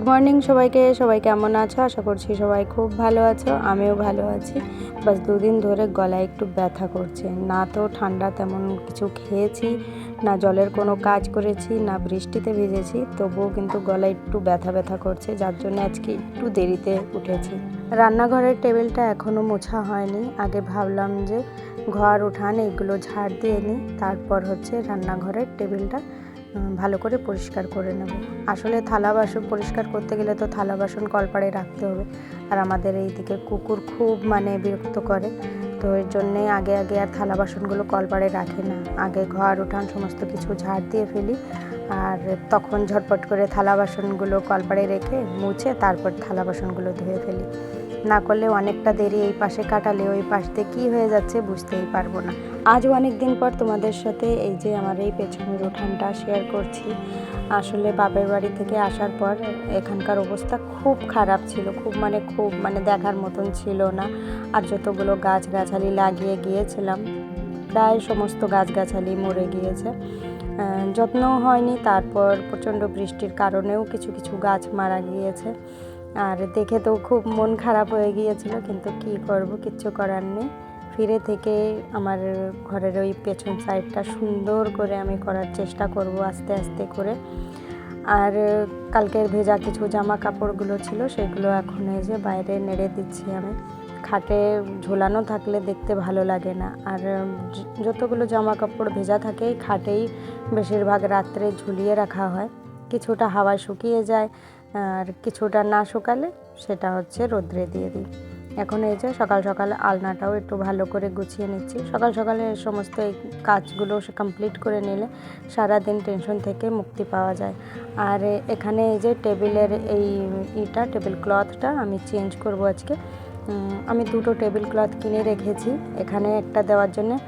Good morning সবাইকে। সবাই কেমন আছো? আশা করছি সবাই খুব ভালো আছো, আমিও ভালো আছি। বাস দুদিন ধরে গলায় একটু ব্যথা করছে। না তো ঠান্ডা তেমন কিছু খেয়েছি, না জলের কোনো কাজ করেছি, না বৃষ্টিতে ভিজেছি, তবুও কিন্তু গলায় একটু ব্যথা ব্যথা করছে, যার জন্য আজকে একটু দেরিতে উঠেছি। রান্নাঘরের টেবিলটা এখনও মোছা হয়নি। আগে ভাবলাম যে ঘর, উঠান, এগুলো ঝাড় দিয়ে নিই। তারপর হচ্ছে রান্নাঘরের টেবিলটা ভালো করে পরিষ্কার করে নেব। আসলে থালা বাসন পরিষ্কার করতে গেলে তো থালা বাসন কলপাড়ে রাখতে হবে। আর আমাদের এই দিকে কুকুর খুব মানে বিরক্ত করে। তো এর জন্যে আগে আগে আর থালা বাসনগুলো কলপাড়ে রাখি না। আগে ঘর, উঠান, সমস্ত কিছু ঝাড় দিয়ে ফেলি। আর তখন ঝটপট করে থালা বাসনগুলো কলপাড়ে রেখে মুছে তারপর থালা বাসনগুলো ধুয়ে ফেলি। না করলে অনেকটা দেরি এই পাশে কাটালে ওই পাশ দিয়ে কী হয়ে যাচ্ছে বুঝতেই পারব না। আজও অনেক দিন পর তোমাদের সাথে এই যে আমার এই পেছনের উঠানটা শেয়ার করছি। আসলে বাপের বাড়ি থেকে আসার পর এখানকার অবস্থা খুব খারাপ ছিল, খুব মানে খুব মানে দেখার মতন ছিল না। আর যতগুলো গাছগাছালি লাগিয়ে গিয়েছিলাম, প্রায় সমস্ত গাছগাছালি মরে গিয়েছে। যত্নও হয়নি, তারপর প্রচণ্ড বৃষ্টির কারণেও কিছু কিছু গাছ মারা গিয়েছে। আর দেখে তো খুব মন খারাপ হয়ে গিয়েছিল, কিন্তু কি করব, কিচ্ছু করার নেই। ফিরে থেকে আমার ঘরের ওই পেছন সাইডটা সুন্দর করে আমি করার চেষ্টা করব আস্তে আস্তে করে। আর কালকের ভেজা কিছু জামা কাপড়গুলো ছিল, সেগুলো এখন এই যে বাইরে নেড়ে দিচ্ছি আমি। খাটে ঝোলানো থাকলে দেখতে ভালো লাগে না। আর যতগুলো জামা কাপড় ভেজা থাকে খাটেই বেশিরভাগ রাত্রে ঝুলিয়ে রাখা হয়। কিছুটা হাওয়া শুকিয়ে যায়, আর কিছুটা না শুকালে সেটা হচ্ছে রোদ্রে দিয়ে দিই। এখন এই যে সকাল সকাল আলনাটাও একটু ভালো করে গুছিয়ে নিচ্ছি। সকাল সকালে সমস্ত এই কাজগুলো কমপ্লিট করে নিলে সারাদিন টেনশন থেকে মুক্তি পাওয়া যায়। আর এখানে এই যে টেবিলের এই ইটা, টেবিল ক্লথটা আমি চেঞ্জ করব আজকে। আমি দুটো টেবিল ক্লথ কিনে রেখেছি। এখানে একটা দেওয়ার জন্য।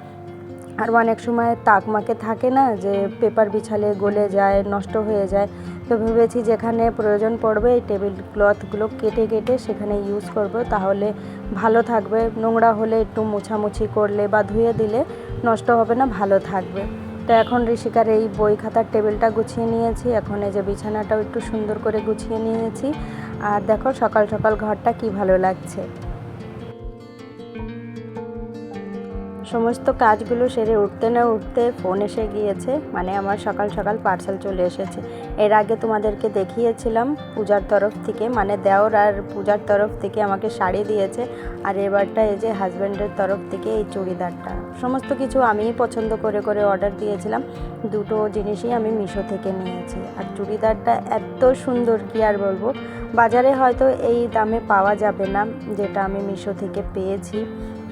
আর অনেক সময় তাকমাকে থাকে না যে পেপার বিছালে গলে যায়, নষ্ট হয়ে যায়। তো ভেবেছি যেখানে প্রয়োজন পড়বে এই টেবিল ক্লথগুলো কেটে কেটে সেখানে ইউজ করব। তাহলে ভালো থাকবে। নোংরা হলে একটু মোছামুছি করলে বা ধুয়ে দিলে নষ্ট হবে না, ভালো থাকবে। তো এখন ঋষিকার এই বই খাতার টেবিলটা গুছিয়ে নিয়েছি। এখন এই যে বিছানাটাও একটু সুন্দর করে গুছিয়ে নিয়েছি। আর দেখো সকাল সকাল ঘরটা কি ভালো লাগছে। সমস্ত কাজগুলো সেরে উঠতে না উঠতে ফোন এসে গিয়েছে মানে আমার সকাল সকাল পার্সেল চলে এসেছে। এর আগে তোমাদেরকে দেখিয়েছিলাম পূজার তরফ থেকে মানে দেওর আর পূজার তরফ থেকে আমাকে শাড়ি দিয়েছে, আর এবারটা এই যে হাজব্যান্ডের তরফ থেকে এই চুড়িদারটা। সমস্ত কিছু আমিই পছন্দ করে করে অর্ডার দিয়েছিলাম, দুটো জিনিসই আমি মিশো থেকে নিয়েছি। আর চুড়িদারটা এত সুন্দর কি আর বলব? বাজারে হয়তো এই দামে পাওয়া যাবে না, যেটা আমি মিশো থেকে পেয়েছি।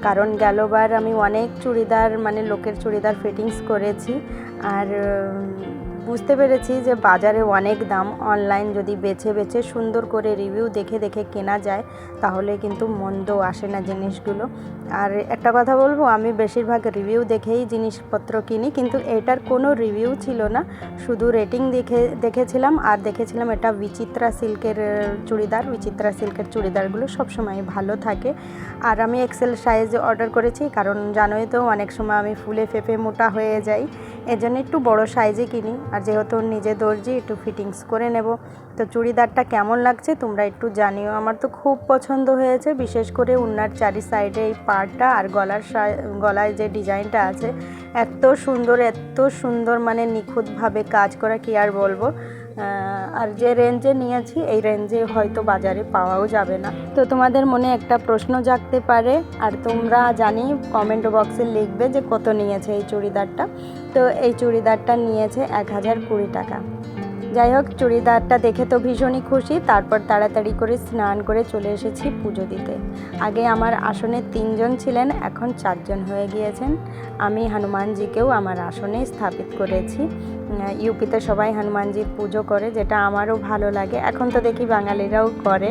কারণ গেলবার আমি অনেক চুড়িদার মানে লোকের চুড়িদার ফিটিংস করেছি। আর বুঝতে পেরেছি যে বাজারে অনেক দাম অনলাইন যদি বেছে বেছে সুন্দর করে রিভিউ দেখে দেখে কেনা যায়, তাহলে কিন্তু মন্দ আসে না জিনিসগুলো। আর একটা কথা বলব, আমি বেশিরভাগ রিভিউ দেখেই জিনিসপত্র কিনি, কিন্তু এটার কোনো রিভিউ ছিল না। শুধু রেটিং দেখে, দেখেছিলাম, আর দেখেছিলাম এটা বিচিত্রা সিল্কের চুড়িদার, বিচিত্রা সিল্কের চুড়িদারগুলো সবসময় ভালো থাকে। আর আমি এক্সেল সাইজ অর্ডার করেছি, কারণ জানোই তো অনেক সময় আমি ফুলে ফেপে মোটা হয়ে যাই। এজন্য একটু বড় সাইজে কিনি। আর যেহেতু নিজে দর্জি, একটু ফিটিংস করে নেব। তো চুড়িদারটা কেমন লাগছে তোমরা একটু জানিও। আমার তো খুব পছন্দ হয়েছে, বিশেষ করে উন্নার চারি সাইডে এই পাড়টা আর গলার গলায় যে ডিজাইনটা আছে। এত সুন্দর এত সুন্দর মানে নিখুঁতভাবে কাজ করা কি আর বলব? আর যে রেঞ্জে নিয়েছি, এই রেঞ্জে হয়তো বাজারে পাওয়াও যাবে না। তো তোমাদের মনে একটা প্রশ্ন জাগতে পারে, আর তোমরা জানি কমেন্ট বক্সে লিখবে যে কত নিয়েছে এই চুড়িদারটা। তো এই চুড়িদারটা নিয়েছে এক হাজার কুড়ি টাকা। যাই হোক, চুড়িদারটা দেখে তো ভীষণই খুশি। তারপর তাড়াতাড়ি করে স্নান করে চলে এসেছি পুজো দিতে। আগে আমার আসনে তিনজন ছিলেন, এখন চারজন হয়ে গিয়েছেন। আমি হনুমানজিকেও আমার আসনে স্থাপিত করেছি। ইউপিতে সবাই হনুমানজির পুজো করে, যেটা আমারও ভালো লাগে। এখন তো দেখি বাঙালিরাও করে।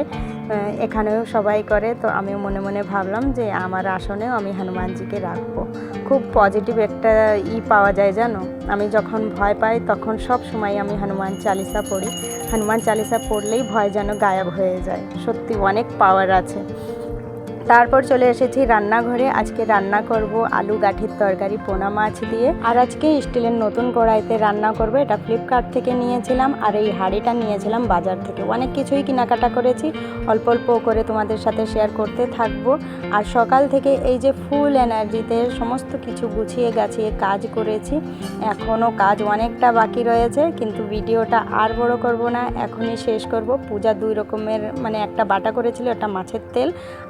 এখানেও সবাই করে, তো আমি মনে মনে ভাবলাম যে আমার আসনেও আমি হনুমানজিকে রাখব। খুব পজিটিভ একটা ই পাওয়া যায় জানো? আমি যখন ভয় পাই তখন সব সময় আমি হনুমান চালিসা পড়ি। হনুমান চালিসা পড়লেই ভয় যেন গায়েব হয়ে যায়। সত্যি অনেক পাওয়ার আছে। তারপর চলে এসেছি রান্নাঘরে। আজকে রান্না করব আলু গাঠির তরকারি, পোনা মাছ দিয়ে। আর আজকে স্টিলের নতুন কড়াইতে রান্না করব, এটা ফ্লিপকার্ট থেকে নিয়েছিলাম। আর এই হাঁড়িটা নিয়েছিলাম বাজার থেকে। অনেক কিছুই কেনাকাটা করেছি। অল্প অল্প করে তোমাদের সাথে শেয়ার করতে থাকব। আর সকাল থেকে এই যে ফুল এনার্জিতে সমস্ত কিছু গুছিয়ে গাছিয়ে কাজ করেছি। এখনও কাজ অনেকটা বাকি রয়েছে, কিন্তু ভিডিওটা আর বড় করব না। এখনই শেষ করব। পূজা দুই রকমের মানে একটা বাটা করেছিল, একটা মাছের তেল।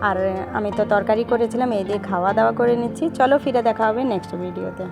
আর আমি তো তরকারি করেছিলাম, এই দিয়ে খাওয়া দাওয়া করে নিচ্ছি। চলো ফিরে দেখা হবে নেক্সট ভিডিওতে